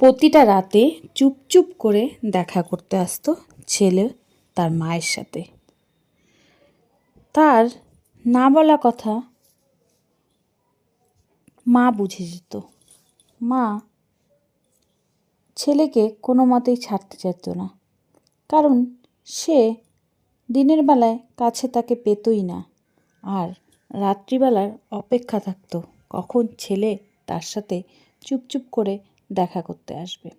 প্রতিটা রাতে চুপচুপ করে দেখা করতে আসতো ছেলে তার মায়ের সাথে। তার না বলা কথা মা বুঝে যেত। মা ছেলেকে কোনো মতেই ছাড়তে চাইত না। কারণ সে দিনের বেলায় কাছে তাকে পেতই না আর রাত্রিবেলার অপেক্ষা থাকতো। কখন ছেলে তার সাথে চুপচুপ করে দেখা করতে আসবে।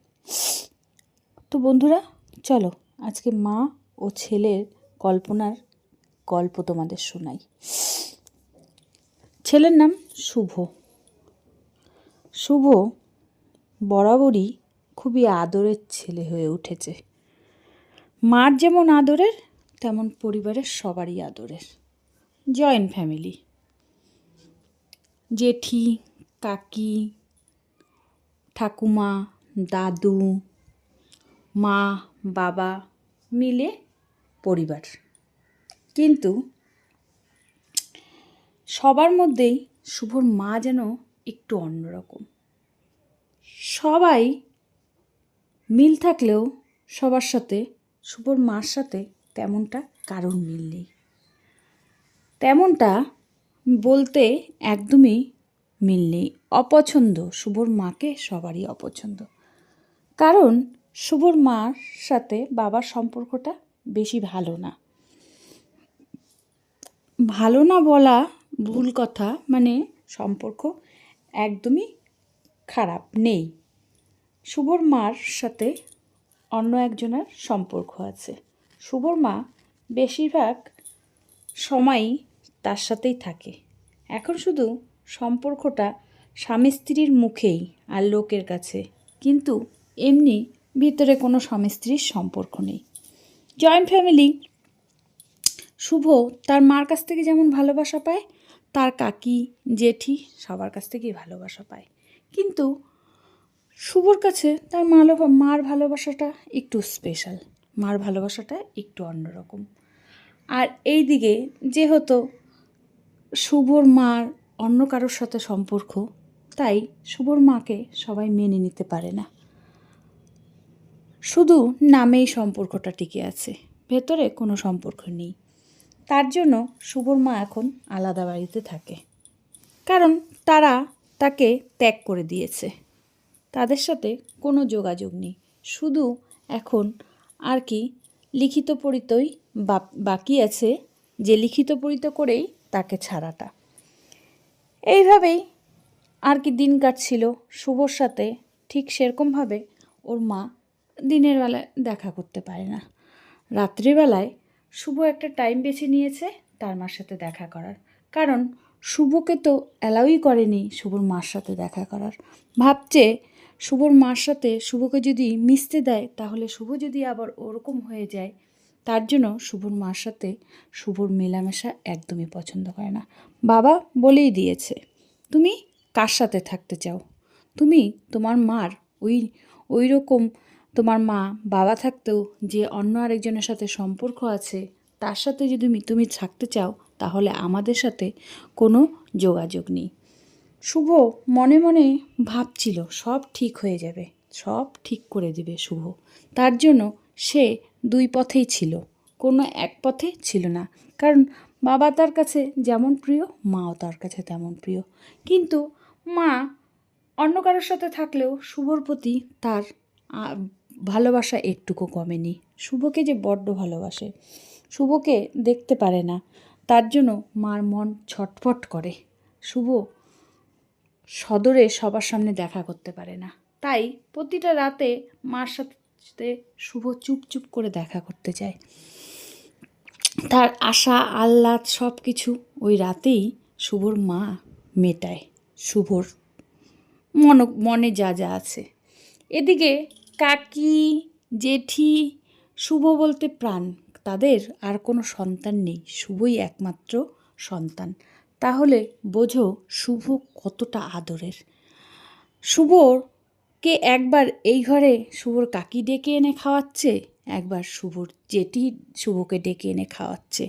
তো বন্ধুরা, চলো আজকে মা ও ছেলের কল্পনার গল্প তোমাদের শোনাই। ছেলের নাম শুভ। শুভ বরাবরই খুবই আদরের ছেলে হয়ে উঠেছে। মার যেমন আদরের, তেমন পরিবারের সবারই আদরের। Joint family. জেঠি, কাকি ঠাকুমা, দাদু, মা, বাবা মিলে পরিবার। কিন্তু সবার মধ্যেই শুভর মা যেন একটু অন্যরকম। সবাই মিল থাকলেও সবার সাথে শুভর মার সাথে তেমনটা কারোর মিল নেই। তেমনটা বলতে একদমই মিল নেই অপছন্দ। শুভর মাকে সবারই অপছন্দ। কারণ শুভর মার সাথে বাবার সম্পর্কটা বেশি ভালো না। ভালো না বলা ভুল কথা মানে সম্পর্ক একদমই খারাপ নেই। শুভর মার সাথে অন্য একজনের সম্পর্ক আছে। শুভর মা বেশিরভাগ সময়ই তার সাথেই থাকে। এখন শুধু সম্পর্কটা স্বামী স্ত্রীর মুখেই আর লোকের কাছে। কিন্তু এমনি ভিতরে কোনো স্বামী স্ত্রীর সম্পর্ক নেই। জয়েন্ট ফ্যামিলি শুভ তার মার কাছ থেকে যেমন ভালোবাসা পায়, তার কাকি, জেঠি সবার কাছ থেকেই ভালোবাসা পায়। কিন্তু শুভর কাছে তার মালো মার ভালোবাসাটা একটু স্পেশাল মার ভালোবাসাটা একটু অন্যরকম। আর এই দিকে যেহেতু শুভর মার অন্য কারোর সাথে সম্পর্ক, তাই শুভর মাকে সবাই মেনে নিতে পারে না। শুধু নামেই সম্পর্কটা টিকে আছে, ভেতরে কোনো সম্পর্ক নেই। তার জন্য শুভর মা এখন আলাদা বাড়িতে থাকে। কারণ তারা তাকে ত্যাগ করে দিয়েছে। তাদের সাথে কোনো যোগাযোগ নেই। শুধু এখন আর কি লিখিত পরিতই বাকি আছে যে লিখিত পরিত করেই তাকে ছাড়াটা। এইভাবেই আর কি দিন কাটছিল শুভর সাথে, ঠিক সেরকমভাবে ওর মা দিনের বেলায় দেখা করতে পারে না। রাত্রিবেলায় শুভ একটা টাইম বেছে নিয়েছে তার মার সাথে দেখা করার। কারণ শুভকে তো অ্যালাউই করেনি শুভর মার সাথে দেখা করার। ভাবছে শুভর মার সাথে শুভকে যদি মিশতে দেয়, তাহলে শুভ যদি আবার ওরকম হয়ে যায় তার জন্য শুভর মার সাথে শুভর মেলামেশা একদমই পছন্দ করে না। বাবা বলেই দিয়েছে, তুমি কার সাথে থাকতে চাও? তুমি তোমার মার, ওই ওই রকম তোমার মা, বাবা থাকতেও যে অন্য আরেকজনের সাথে সম্পর্ক আছে, তার সাথে যদি তুমি থাকতে চাও, তাহলে আমাদের সাথে কোনো যোগাযোগ নেই। শুভ মনে মনে ভাবছিল, সব ঠিক হয়ে যাবে, সব ঠিক করে দিবে শুভ। তার জন্য সে দুই পথেই ছিল, কোনো এক পথে ছিল না। কারণ বাবা তার কাছে যেমন প্রিয়, মাও তার কাছে তেমন প্রিয়। কিন্তু মা অন্য কারোর সাথে থাকলেও শুভর প্রতি তার ভালোবাসা একটুকু কমেনি। শুভকে যে বড্ড ভালোবাসে, শুভকে দেখতে পারে না। তার জন্য মার মন ছটফট করে। শুভ সদরে সবার সামনে দেখা করতে পারে না। তাই প্রতিটা রাতে মার সাথে শুভ চুপ চুপ করে দেখা করতে চায়। তার আশা, আহ্লাদ সব কিছু ওই রাতেই শুভর মা মেটায়। শুভর মন, মনে যা যা আছে। এদিকে কাকি, জেঠি, শুভ বলতে প্রাণ, তাদের আর কোনো সন্তান নেই। শুভই একমাত্র সন্তান। তাহলে বোঝো শুভ কতটা আদরের। শুভকে একবার এই ঘরে শুভর কাকি ডেকে এনে খাওয়াচ্ছে? একবার শুভর জেঠি শুভকে ডেকে এনে খাওয়াচ্ছে।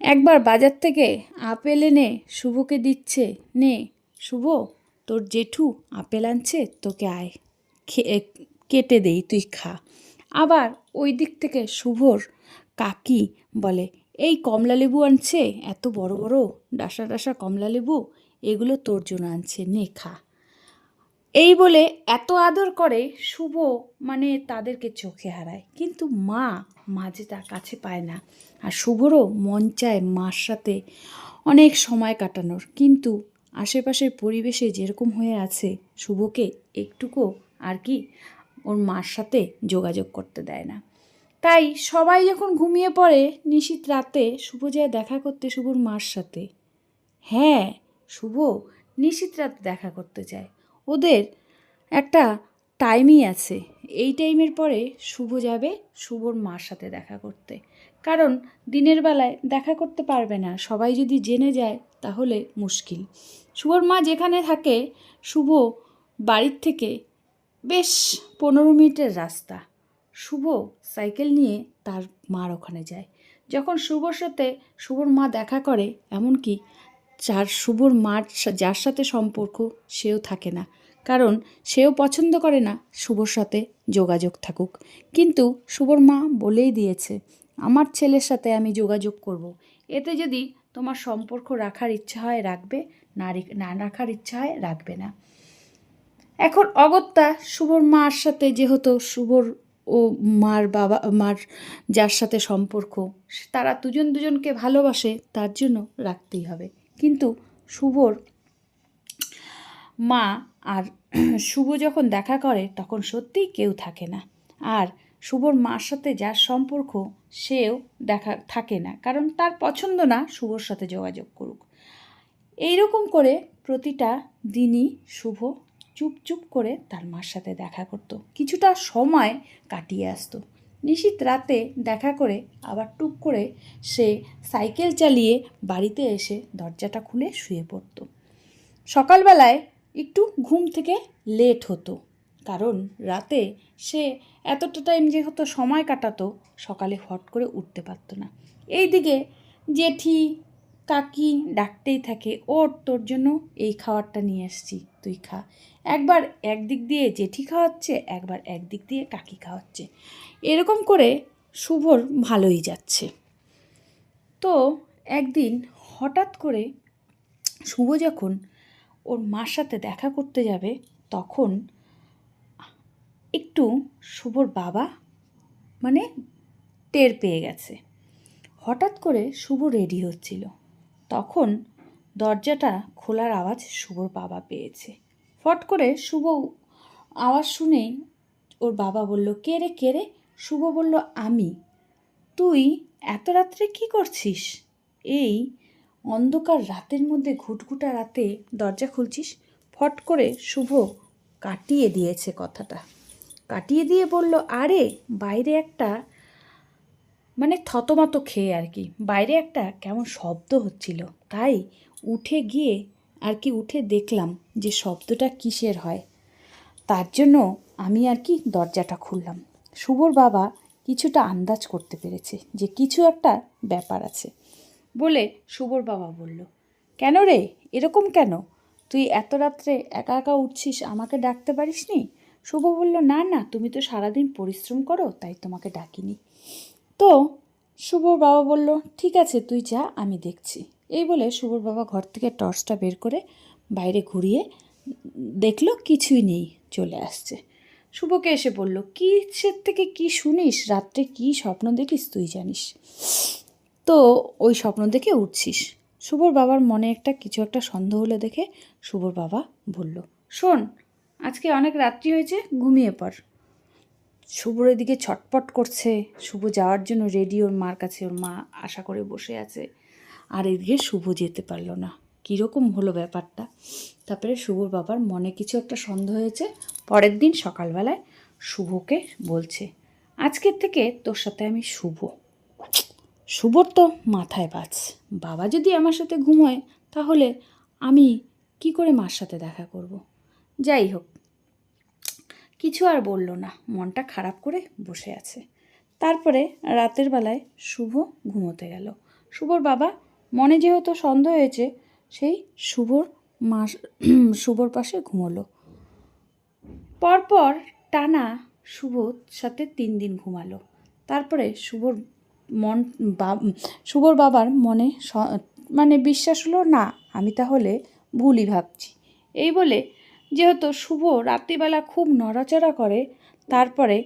একবার বাজার থেকে আপেল এনে শুভকে দিচ্ছে। নে, শুভ, তোর জেঠু আপেল আনছে, তোকে আয়। কেটে দেই, তুই খা। আবার ওই দিক থেকে শুভর কাকি বলে, এই কমলা লেবু আনছে, এত বড় বড়, ডাসা ডাসা কমলা লেবু, এগুলো তোর জন্য আনছে, নে, খা। এই বলে এত আদর করে শুভ মানে তাদেরকে চোখে হারায়। কিন্তু মা মাঝে তার কাছে পায় না। আর শুভরও মন চায় মার সাথে অনেক সময় কাটানোর। কিন্তু আশেপাশের পরিবেশে যেরকম হয়ে আছে, শুভকে একটুকু আর কি ওর মার সাথে যোগাযোগ করতে দেয় না। তাই সবাই যখন ঘুমিয়ে পড়ে নিশীত রাতে শুভ যায় দেখা করতে শুভর মার সাথে। হ্যাঁ শুভ নিশীত রাতে দেখা করতে চায় ওদের একটা টাইমই আছে। এই টাইমের পরে শুভ যাবে শুভর মার সাথে দেখা করতে। কারণ দিনের বেলায় দেখা করতে পারবে না। সবাই যদি জেনে যায় তাহলে মুশকিল। শুভর মা যেখানে থাকে, শুভ বাড়ির থেকে বেশ পনেরো মিনিটের রাস্তা। শুভ সাইকেল নিয়ে তার মার ওখানে যায়। যখন শুভর সাথে শুভর মা দেখা করে, এমনকি যার শুভর মার যার সাথে সম্পর্ক সেও থাকে না। কারণ সেও পছন্দ করে না শুভর সাথে যোগাযোগ থাকুক। কিন্তু শুভর মা বলেই দিয়েছে, আমার ছেলের সাথে আমি যোগাযোগ করব। এতে যদি তোমার সম্পর্ক রাখার ইচ্ছা হয় রাখবে, না না রাখার ইচ্ছা হয় রাখবে না। এখন অগত্যা শুভর মার সাথে যেহেতু শুভর ও মার বাবা, মার যার সাথে সম্পর্ক, তারা দুজন দুজনকে ভালোবাসে, তার জন্য রাখতেই হবে। কিন্তু শুভর মা আর শুভ যখন দেখা করে, তখন সত্যিই কেউ থাকে না। আর শুভর মার সাথে যার সম্পর্ক, সেও দেখা, থাকে না। কারণ তার পছন্দ না শুভর সাথে যোগাযোগ করুক। এইরকম করে প্রতিটা দিনই শুভ চুপ চুপ করে তার মার সাথে দেখা করত। কিছুটা সময় কাটিয়ে আসতো। নিশীত রাতে দেখা করে, আবার টুক করে সে সাইকেল চালিয়ে বাড়িতে এসে দরজাটা খুলে শুয়ে পড়ত। সকালবেলায় একটু ঘুম থেকে লেট হতো, কারণ রাতে সে এতটা টাইম যে হতো সময় কাটাতো, সকালে হট করে উঠতে পারতো না। এইদিকে জেঠি, কাকি, ডাকতেই থাকে ওর তোর জন্য এই খাবারটা নিয়ে এসছি, তুই খা। একবার একদিক দিয়ে জেঠি খাওয়াচ্ছে, একবার একদিক দিয়ে কাকি খাওয়াচ্ছে। এরকম করে শুভর ভালোই যাচ্ছে। তো একদিন হঠাৎ করে শুভ যখন ওর মার সাথে দেখা করতে যাবে, তখন একটু শুভর বাবা মানে টের পেয়ে গেছে। হঠাৎ করে শুভ রেডি হচ্ছিল। তখন দরজাটা খোলার আওয়াজ শুভর বাবা পেয়েছে। ফট করে শুভ আওয়াজ শুনেই ওর বাবা বলল, কে রে কে রে? শুভ বলল, আমি। তুই এত রাত্রে কি করছিস? এই অন্ধকার রাতের মধ্যে ঘুটঘুটা রাতে দরজা খুলছিস? ফট করে শুভ কাটিয়ে দিয়েছে কথাটা। কাটিয়ে দিয়ে বলল, আরে, বাইরে একটা মানে থতমত খেয়ে আর কি, বাইরে একটা কেমন শব্দ হচ্ছিল। তাই উঠে গিয়ে আর কি উঠে দেখলাম যে শব্দটা কিসের হয়। তার জন্য আমি আর কি দরজাটা খুললাম। শুভর বাবা কিছুটা আন্দাজ করতে পেরেছে যে কিছু একটা ব্যাপার আছে। বলে শুভর বাবা বলল, কেন রে? এরকম কেন? তুই এত রাত্রে একা একা উঠছিস, আমাকে ডাকতে পারিসনি? শুভ বলল, না না, তুমি তো সারাদিন পরিশ্রম করো, তাই তোমাকে ডাকিনি। তো শুভর বাবা বলল, ঠিক আছে, তুই যা, আমি দেখছি। এই বলে শুভর বাবা ঘর থেকে টর্চটা বের করে বাইরে ঘুরিয়ে দেখল কিছুই নেই, চলে আসছে। শুভকে এসে বলল কিসের থেকে কি শুনিস? রাত্রে কি স্বপ্ন দেখিস তুই জানিস? তো ওই স্বপ্ন দেখে উঠছিস। শুভর বাবার মনে একটা কিছু একটা সন্দেহ হলে দেখে শুভর বাবা বলল, শোন, আজকে অনেক রাত্রি হয়েছে, ঘুমিয়ে পড়। শুভর এদিকে ছটপট করছে। শুভ যাওয়ার জন্য রেডি ওর মার কাছে, ওর মা আশা করে বসে আছে। আর এদিকে শুভ যেতে পারল না। কীরকম হলো ব্যাপারটা? তারপরে শুভর বাবার মনে কিছু একটা সন্দেহ হয়েছে। পরের দিন সকালবেলায় শুভকে বলছে, আজকের থেকে তোর সাথে আমি শুভ। শুভর তো মাথায় বাজ। বাবা যদি আমার সাথে ঘুমোয়, তাহলে আমি কি করে মার সাথে দেখা করব। যাই হোক, কিছু আর বলল না। মনটা খারাপ করে বসে আছে। তারপরে রাতের বেলায় শুভ ঘুমোতে গেল। শুভর বাবা মনে যেহেতু সন্দেহ হয়েছে, সেই শুভর মাস শুভর পাশে ঘুমোলো। পরপর টানা শুভর সাথে তিন দিন ঘুমালো। তারপরে শুভর মন, বা- শুভর বাবার মনে মানে বিশ্বাস হলো, না, আমি তাহলে ভুলই ভাবছি। এই বলে যেহেতু শুভ রাত্রিবেলা খুব নড়াচড়া করে, তারপরে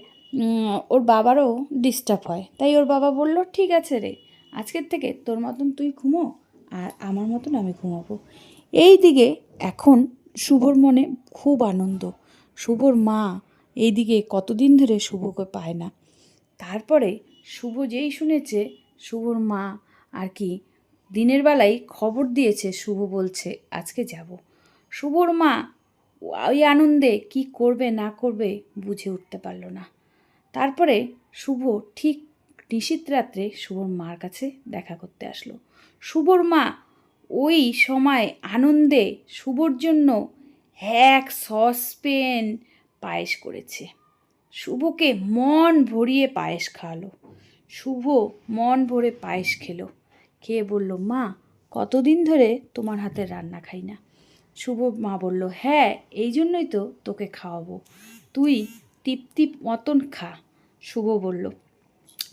ওর বাবারও ডিস্টার্ব হয়। তাই ওর বাবা বলল, ঠিক আছে রে। আজকের থেকে তোর মতন তুই ঘুমো আর আমার মতন আমি ঘুমাবো। এই দিকে এখন শুভর মনে খুব আনন্দ। শুভর মা এইদিকে কতদিন ধরে শুভকে পায় না। তারপরে শুভ যেই শুনেছে শুভর মা আর কি দিনের বেলায় খবর দিয়েছে শুভ বলছে, আজকে যাব। শুভর মা ওই আনন্দে কি করবে না করবে বুঝে উঠতে পারল না। তারপরে শুভ ঠিক নিশীত রাত্রে শুভর মার কাছে দেখা করতে আসলো। শুভর মা ওই সময় আনন্দে শুভর জন্য এক সসপেন পায়েস করেছে। শুভকে মন ভরিয়ে পায়েস খাওয়ালো। শুভ মন ভরে পায়েস খেলো। খেয়ে বলল, মা, কতদিন ধরে তোমার হাতের রান্না খাই না? শুভ মা বলল হ্যাঁ এই জন্যই তো তোকে খাওয়াবো। তুই তৃপ্তি মতন খা। শুভ বলল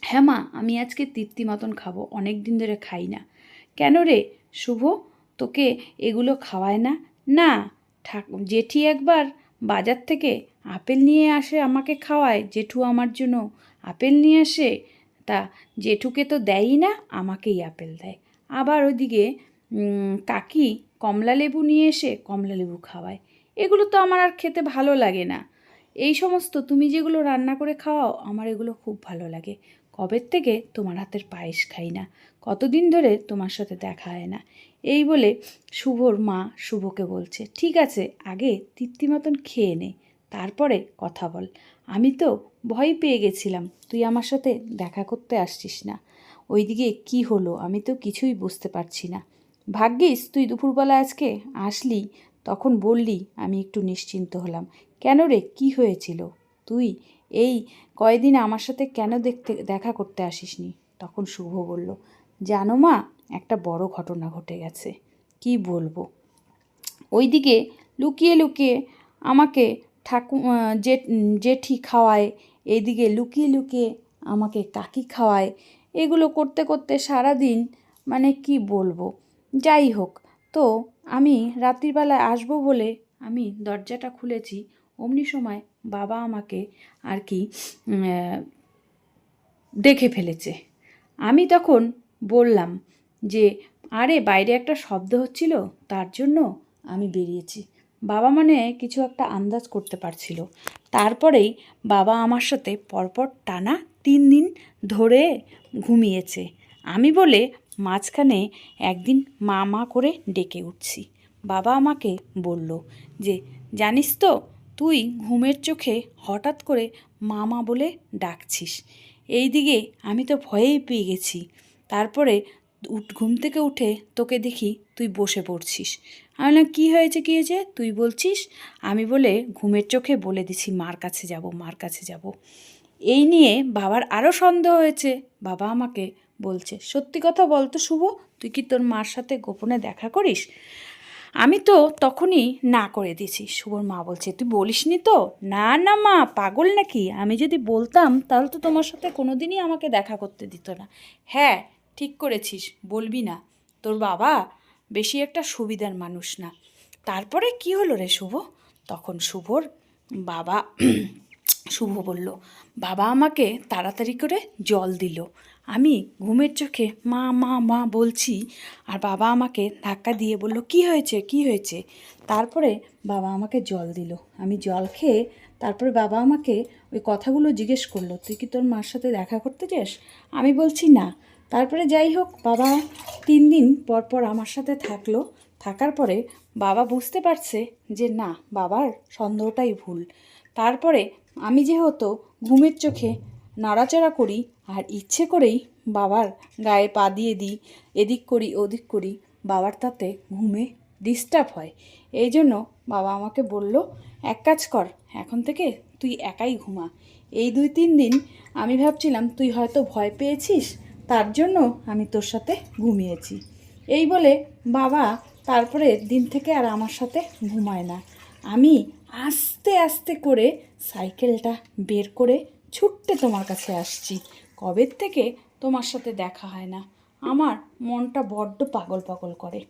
হ্যাঁ মা আমি আজকে তৃপ্তি মতন খাব অনেক দিন ধরে খাই না। কেন রে? শুভ তোকে এগুলো খাওয়ায় না? না ঠাক জেঠি একবার বাজার থেকে আপেল নিয়ে আসে আমাকে খাওয়ায় জেঠু আমার জন্য আপেল নিয়ে আসে। তা জেঠুকে তো দেয়ই না আমাকেই আপেল দেয়। আবার ওইদিকে উম, কাকি কমলা লেবু নিয়ে এসে কমলা লেবু খাওয়ায়। এগুলো তো আমার আর খেতে ভালো লাগে না। এই সমস্ত তুমি যেগুলো রান্না করে খাওয়াও আমার এগুলো খুব ভালো লাগে। কবের থেকে তোমার হাতের পায়েস খাই না? কতদিন ধরে তোমার সাথে দেখা হয় না? এই বলে শুভর মা শুভকে বলছে, ঠিক আছে, আগে তৃপ্তি মতন খেয়ে নে, তারপরে কথা বল। আমি তো ভয় পেয়ে গেছিলাম, তুই আমার সাথে দেখা করতে আসছিস না। ওইদিকে কি হলো আমি তো কিছুই বুঝতে পারছি না। ভাগ্যিস তুই দুপুরবেলা আজকে আসলি, তখন বললি আমি একটু নিশ্চিন্ত হলাম। কেন রে, কি হয়েছিল? তুই এই কয়দিন আমার সাথে কেন দেখতে, দেখা করতে আসিসনি? তখন শুভ বলল, জানো মা, একটা বড় ঘটনা ঘটে গেছে। কি বলব? ওইদিকে লুকিয়ে লুকিয়ে আমাকে ঠাকু জে জেঠি খাওয়ায়, এইদিকে লুকিয়ে লুকিয়ে আমাকে কাকি খাওয়ায়। এগুলো করতে করতে সারা দিন মানে কি বলব? যাই হোক, তো আমি রাত্রিবেলায় আসব বলে আমি দরজাটা খুলেছি। অমনি সময় বাবা আমাকে আর কি দেখে ফেলেছে। আমি তখন বললাম যে, আরে, বাইরে একটা শব্দ হচ্ছিল, তার জন্য আমি বেরিয়েছি। বাবা মানে কিছু একটা আন্দাজ করতে পারছিল। তারপরেই বাবা আমার সাথে পরপর টানা তিন দিন ধরে ঘুমিয়েছে। আমি বলে মাঝখানে একদিন মা মা করে ডেকে উঠছি। বাবা আমাকে বলল যে, জানিস তো তুই ঘুমের চোখে হঠাৎ করে মা মা বলে ডাকছিস। এইদিকে আমি তো ভয়েই পেয়ে গেছি। তারপরে ঘুম থেকে উঠে তোকে দেখি তুই বসে পড়ছিস। আমি বললাম, কী হয়েছে কী হয়েছে? তুই বলছিস, আমি বলে ঘুমের চোখে বলে দিছি, মার কাছে যাব, মার কাছে যাব। এই নিয়ে বাবার আরও সন্দেহ হয়েছে। বাবা আমাকে বলছে, সত্যি কথা বলতো শুভ, তুই কি তোর মার সাথে গোপনে দেখা করিস? আমি তো তখনই না করে দিয়েছি। শুভর মা বলছে, তুই বলিসনি তো? না না মা, পাগল নাকি? আমি যদি বলতাম, তাহলে তো তোমার সাথে কোনো দিনই আমাকে দেখা করতে দিত না। হ্যাঁ ঠিক করেছিস, বলবি না। তোর বাবা বেশি একটা সুবিধার মানুষ না। তারপরে কি হলো রে শুভ? তখন শুভর বাবা, শুভ বলল, বাবা আমাকে তাড়াতাড়ি করে জল দিল। আমি ঘুমের চোখে মা মা মা বলছি আর বাবা আমাকে ধাক্কা দিয়ে বলল, কি হয়েছে? কি হয়েছে? তারপরে বাবা আমাকে জল দিল। আমি জল খেয়ে তারপরে বাবা আমাকে ওই কথাগুলো জিজ্ঞেস করল, তুই কি তোর মার সাথে দেখা করতে চাস আমি বলছি, না। তারপরে যাই হোক, বাবা তিন দিন পর পর আমার সাথে থাকল। থাকার পরে বাবা বুঝতে পারছে যে, না, বাবার সন্দেহটাই ভুল। তারপরে আমি যেহেতু ঘুমের চোখে নাড়াচাড়া করি আর ইচ্ছে করেই বাবার গায়ে পা দিয়ে দিই, এদিক করি, ওদিক করি। বাবার তাতে ঘুমে ডিস্টার্ব হয়। এই জন্য বাবা আমাকে বলল, এক কাজ কর, এখন থেকে তুই একাই ঘুমা। এই দুই তিন দিন আমি ভাবছিলাম, তুই হয়তো ভয় পেয়েছিস, তার জন্য আমি তোর সাথে ঘুমিয়েছি। এই বলে বাবা তারপরে দিন থেকে আর আমার সাথে ঘুমায় না। আমি আস্তে আস্তে করে সাইকেলটা বের করে ছুটতে তোমার কাছে আসছি। কবের থেকে তোমার সাথে দেখা হয় না? আমার মনটা বড্ড পাগল পাগল করে।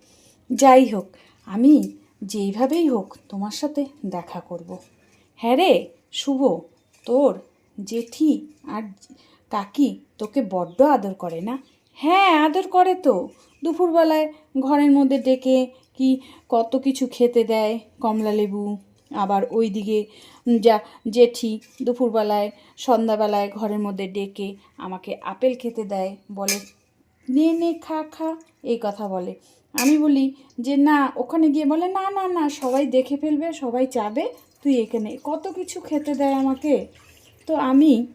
যাই হোক, আমি যেইভাবেই হোক তোমার সাথে দেখা করব। হ্যাঁ রে, শুভ, তোর জেঠি আর কাকি তোকে বড্ড আদর করে না? হ্যাঁ আদর করে তো। দুপুরবেলায় ঘরের মধ্যে ডেকে কি কত কিছু খেতে দেয় কমলা লেবু আবার ওইদিকে যা জেঠি দুপুরবেলায়, সন্ধ্যাবেলায় ঘরের মধ্যে ডেকে আমাকে আপেল খেতে দেয়, বলে, নে নে, খা খা। এই কথা বলে। আমি বলি, যে না, ওখানে গিয়ে বলে, না না না, সবাই দেখে ফেলবে, সবাই চাবে, তুই এখানে কত কিছু খেতে দেয় আমাকে? তো আমি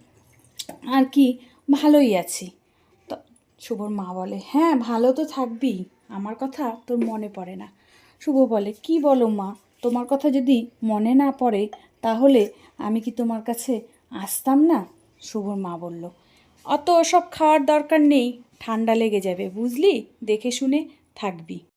আর কি, ভালোই আছি। তো শুভর মা বলে হ্যাঁ ভালো তো থাকবি আমার কথা তোর মনে পড়ে না। শুভ বলে, কি বলো মা তোমার কথা যদি মনে না পড়ে, তাহলে আমি কি তোমার কাছে আসতাম না? শুভর মা বলল। অত ওসব খাওয়ার দরকার নেই, ঠান্ডা লেগে যাবে, বুঝলি? দেখে শুনে থাকবি।